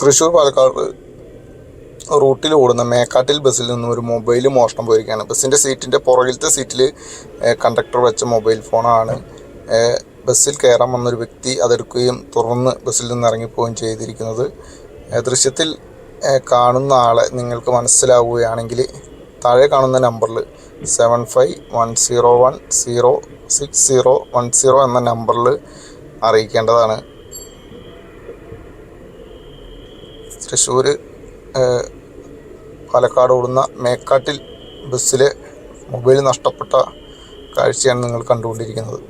തൃശ്ശൂർ പാലക്കാട് റൂട്ടിൽ ഓടുന്ന മേക്കാട്ടിൽ ബസ്സിൽ നിന്നും ഒരു മൊബൈൽ മോഷണം പോയിരിക്കുകയാണ്. ബസ്സിന്റെ സീറ്റിന്റെ പുറകിലത്തെ സീറ്റിൽ കണ്ടക്ടർ വെച്ച മൊബൈൽ ഫോണാണ്. ബസ്സിൽ കയറാൻ വന്നൊരു വ്യക്തി അതെടുക്കുകയും തുറന്ന് ബസ്സിൽ നിന്ന് ഇറങ്ങിപ്പോവുകയും ചെയ്തിരിക്കുന്നത്. ദൃശ്യത്തിൽ കാണുന്ന ആളെ നിങ്ങൾക്ക് മനസ്സിലാവുകയാണെങ്കിൽ താഴെ കാണുന്ന നമ്പറിൽ seven five one zero one zero six zero one zero എന്ന നമ്പറിൽ അറിയിക്കേണ്ടതാണ്. തൃശ്ശൂർ പാലക്കാട് ഓടുന്ന മേക്കാട്ടിൽ ബസ്സിലെ മൊബൈൽ നഷ്ടപ്പെട്ട കാഴ്ചയാണ് നിങ്ങൾ കണ്ടുകൊണ്ടിരിക്കുന്നത്.